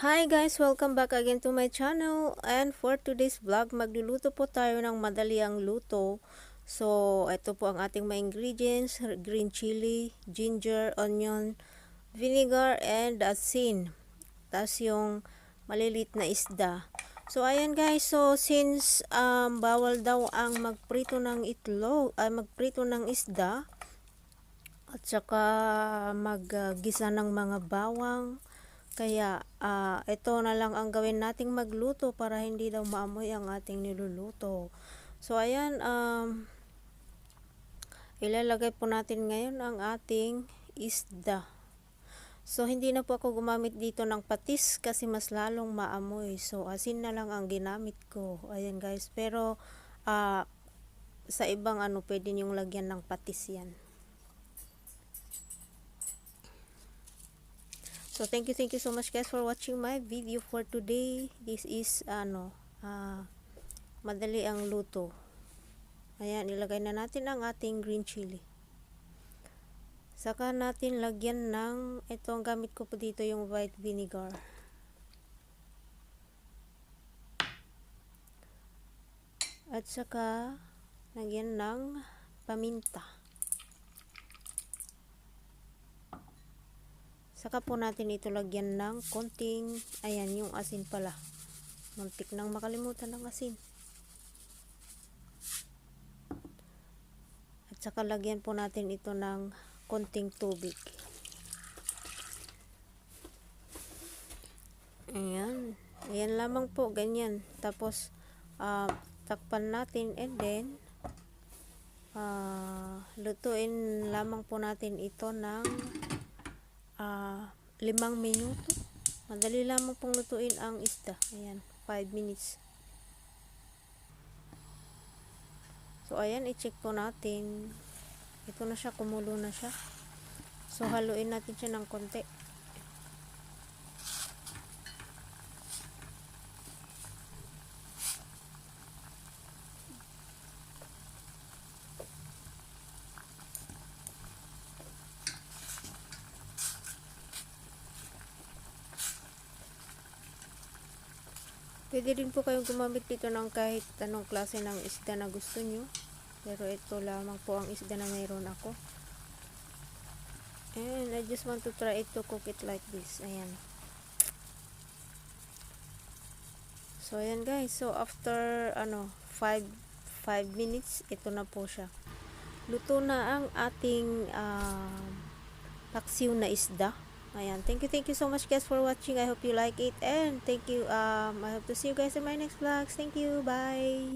Hi guys! Welcome back again to my channel. And for today's vlog, magluluto po tayo ng madaliang luto. So, ito po ang ating mga ingredients. Green chili, ginger, onion, vinegar, and asin. Tapos yung malilit na isda. So, ayan guys. So, since um, bawal daw ang magprito ng itlog, ay magprito ng isda, at saka maggisa ng mga bawang, kaya ah, ito na lang ang gawin nating magluto para hindi daw maamoy ang ating niluluto. So ayan, um, ilalagay po natin ngayon ang ating isda. So hindi na po ako gumamit dito ng patis kasi mas lalong maamoy. So asin na lang ang ginamit ko. Ayan guys, pero ah, sa ibang ano pwede niyong lagyan ng patis yan. So thank you thank you so much guys for watching my video for today. This is ano ah madali ang luto. Ayan, ilagay na natin ang ating green chili. Saka natin lagyan ng ito ang gamit ko po dito yung white vinegar. At saka lagyan ng paminta. Saka po natin ito lagyan ng konting, ayan yung asin pala. Muntik nang makalimutan ng asin. At saka lagyan po natin ito ng konting tubig. Ayan. Ayan lamang po, ganyan. Tapos, ah, takpan natin and then, ah, lutuin lamang po natin ito ng ah, limang minuto. Madali lamang pong lutuin ang isda. Ayan, 5 minutes. So, ayan, i-check po natin. Ito na siya, kumulo na siya. So, haluin natin siya ng konti. Pwede din po kayong gumamit dito ng kahit anong klase ng isda na gusto nyo. Pero ito lamang po ang isda na mayroon ako. And I just want to try it to cook it like this. Ayan. So, ayan guys. So, after, ano, 5 5 minutes, ito na po siya. Luto na ang ating um, paksiw na isda. Ayan. Thank you, thank you so much guys for watching. I hope you like it. And thank you. Um, I hope to see you guys in my next vlogs. Thank you. Bye.